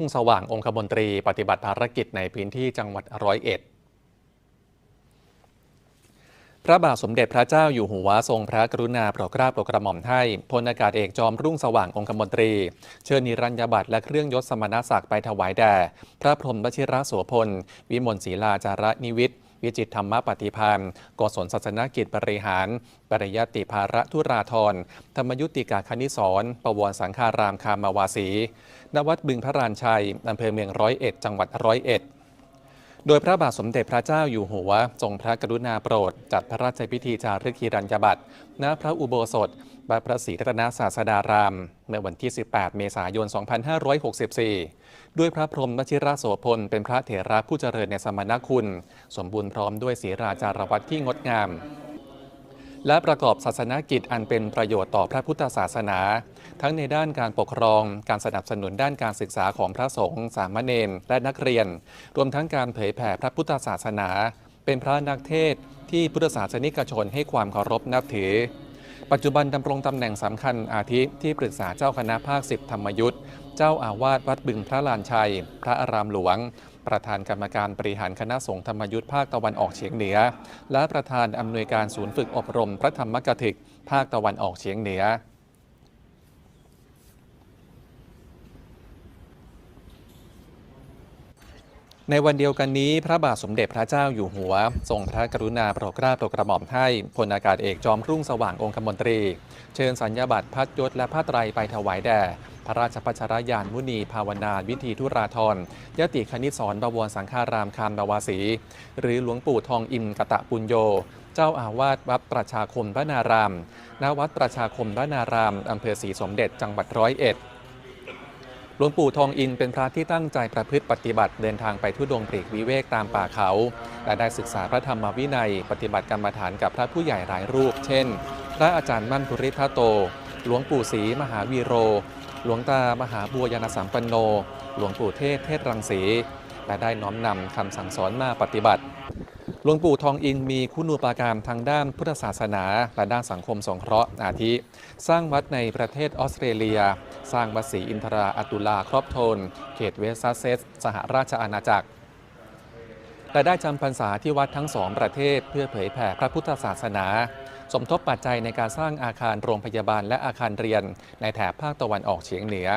รุ่งสว่างองคมนตรีปฏิบัติภารกิจในพื้นที่จังหวัดร้อยเอ็ด พระบาทสมเด็จพระเจ้าอยู่หัวทรงพระกรุณาโปรดเกล้าโปรดกระหม่อมให้พลอากาศเอกจอมรุ่งสว่างองคมนตรี เชิญนิรัญญบัตรและเครื่องยศสมณศักดิ์ไปถวายแด่ พระพรหมวชิระโสพล วิมลศรีลาจาระนิวิทย์ วิจิตธรรมปฏิพันธ์กศลศาสนกิจบริหาร ปริยติภาระทุราธรธรรมยุติกาคณิสรประวรสังฆารามคามาวาสี นวัดบึงพระรานชัยอำเภอเมืองร้อยเอ็ดจังหวัดร้อยเอ็ด โดยพระบาทสมเด็จพระเจ้าอยู่หัวทรงพระกรุณาโปรด จัดพระราชพิธีจารึกฮิรัญญบัตรณพระอุโบสถบพระศรีรัตนศาสดารามเมื่อวันที่ 18 เมษายน 2564 ด้วยพระพรหมวชิระโสพลเป็นพระเถระผู้เจริญในสมณคุณ สมบูรณ์พร้อมด้วยศีราจารวัตที่งดงาม และประกอบศาสนกิจอันเป็นประโยชน์ต่อพระพุทธศาสนา ทั้งในด้านการปกครอง การสนับสนุนด้านการศึกษาของพระสงฆ์สามเณรและนักเรียน รวมทั้งการเผยแผ่พระพุทธศาสนา เป็นพระนักเทศที่พุทธศาสนิกชนให้ความเคารพนับถือ ปัจจุบันดำรงตำแหน่งสำคัญอาทิที่ปรึกษาเจ้าคณะภาคสิบธรรมยุทธ์เจ้าอาวาสวัดบึงพระลานชัย พระอารามหลวง ประธานกรรมการบริหารคณะสงฆ์ธรรมยุทธ์ภาคตะวันออกเฉียงเหนือ และประธานอำนวยการศูนย์ฝึกอบรมพระธรรมกถึก ภาคตะวันออกเฉียงเหนือ ในวันเดียวกันนี้พระบาทสมเด็จพระเจ้าอยู่หัว ทรงพระกรุณาโปรดเกล้าโปรดกระหม่อมให้พลอากาศเอกจอมรุ่งสว่างองคมนตรี เชิญสัญญาบัตรพัดยศและผ้าไตรไปถวายแด่พระราชพัชรยานมุนีภาวนาวิธีทุราธรยติคณิตสอนบวรสังฆารามคามบวาสี หรือหลวงปู่ทองอิมกตะปุญโย เจ้าอาวาสวัดประชาคมบ้านารามณวัดประชาคมบ้านารามอำเภอศรีสมเด็จจังหวัดร้อยเอ็ด หลวงปู่ทองอินเป็นพระที่ตั้งใจประพฤติปฏิบัติเดินทางไปทุดงปลีกวิเวกตามป่าเขาและได้ศึกษาพระธรรมวินัย ปฏิบัติกรรมฐานกับพระผู้ใหญ่หลายรูป เช่น พระอาจารย์มั่นภูริทัโต หลวงปู่ศรีมหาวีโร หลวงตามหาบัวยานสัมปันโน หลวงปู่เทศเทศรังสีและได้น้อมนำคำสั่งสอนมาปฏิบัติ หลวงปู่ทองอินมีคุณูปการทางด้านพุทธศาสนาและด้านสังคมสงเคราะห์อาทิ สร้างวัดในประเทศออสเตรเลีย สร้างวัดศรีอินทราอตุลาครอบทน เขตเวสซัสเซส สหราชอาณาจักรและได้จำพรรษาที่วัดทั้งสองประเทศเพื่อเผยแผ่พระพุทธศาสนา สมทบปัจจัยในการสร้างอาคารโรงพยาบาลและอาคารเรียน ในแถบภาคตะวันออกเฉียงเหนือ